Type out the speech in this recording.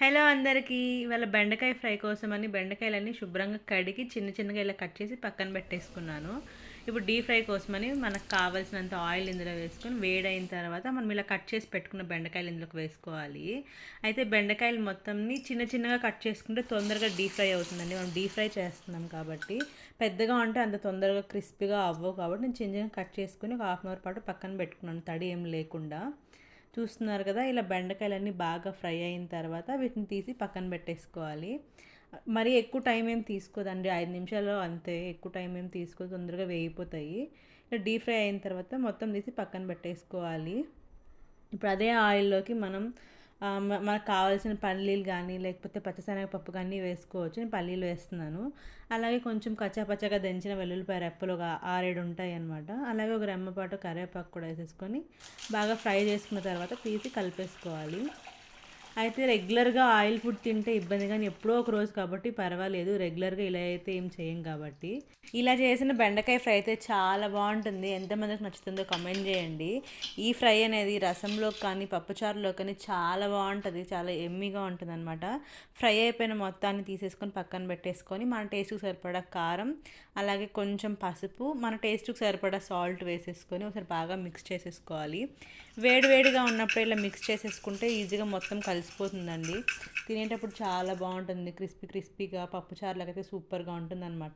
Hello అందరికీ. ఇవాళ బెండకాయ ఫ్రై కోసమని బెండకాయలన్నీ శుభ్రంగా కడిగి చిన్న చిన్నగా ఇలా కట్ చేసి పక్కన పెట్టేసుకున్నాను. ఇప్పుడు డీప్ ఫ్రై కోసమని మనకు కావాల్సినంత ఆయిల్ ఇందులో వేసుకొని వేడైన తర్వాత మనం ఇలా కట్ చేసి పెట్టుకున్న బెండకాయలు ఇందులోకి వేసుకోవాలి. అయితే బెండకాయలు మొత్తంని చిన్న చిన్నగా కట్ చేసుకుంటే తొందరగా డీప్ ఫ్రై అవుతుందండి. మనం డీప్ ఫ్రై చేస్తున్నాం కాబట్టి. పెద్దగా ఉంటే అంత తొందరగా క్రిస్పీగా అవ్వవు కాబట్టి నేను చిన్న చిన్నగా కట్ చేసుకుని ఒక హాఫ్ అన్ అవర్ పాటు పక్కన పెట్టుకున్నాను. తడి ఏం లేకుండా. చూస్తున్నారు కదా ఇలా బెండకాయలన్నీ బాగా ఫ్రై అయిన తర్వాత వీటిని తీసి పక్కన పెట్టేసుకోవాలి. మరి ఎక్కువ టైం ఏం తీసుకోదండి ఐదు నిమిషాల్లో అంతే ఎక్కువ టైం ఏం తీసుకో తొందరగా వేగిపోతాయి. ఇలా డీప్ ఫ్రై అయిన తర్వాత మొత్తం తీసి పక్కన పెట్టేసుకోవాలి. ఇప్పుడు అదే ఆయిల్లోకి మనం మనకు కావాల్సిన పల్లీలు కానీ లేకపోతే పచ్చిశనగపప్పు కానీ వేసుకోవచ్చు. నేను పల్లీలు వేస్తున్నాను. అలాగే కొంచెం కచ్చాపచ్చగా దంచిన వెల్లుల్లిపాయ రెప్పలు ఒక ఆరేడు ఉంటాయి అనమాట అలాగే ఒక రెమ్మపాటు కరివేపాకు కూడా వేసేసుకొని బాగా ఫ్రై చేసుకున్న తర్వాత తీసి కలిపేసుకోవాలి. అయితే రెగ్యులర్గా ఆయిల్ ఫుడ్ తింటే ఇబ్బంది కానీ ఎప్పుడో ఒక రోజు కాబట్టి పర్వాలేదు. రెగ్యులర్గా ఇలా అయితే ఏం చేయం కాబట్టి. ఇలా చేసిన బెండకాయ ఫ్రై అయితే చాలా బాగుంటుంది. ఎంతమందికి నచ్చుతుందో కమెంట్ చేయండి. ఈ ఫ్రై అనేది రసంలో కానీ పప్పుచారులో కానీ చాలా బాగుంటుంది. చాలా ఎమ్మిగా ఉంటుంది అనమాట ఫ్రై అయిపోయిన మొత్తాన్ని తీసేసుకొని పక్కన పెట్టేసుకొని మన టేస్ట్కి సరిపడా కారం అలాగే కొంచెం పసుపు మన టేస్ట్కి సరిపడా సాల్ట్ వేసేసుకొని ఒకసారి బాగా మిక్స్ చేసేసుకోవాలి. వేడివేడిగా ఉన్నప్పుడు ఇలా మిక్స్ చేసేసుకుంటే ఈజీగా మొత్తం కలిసి కలిసిపోతుందండి తినేటప్పుడు చాలా బాగుంటుంది. క్రిస్పీ క్రిస్పీగా పప్పుచారులకైతే సూపర్గా ఉంటుందన్నమాట.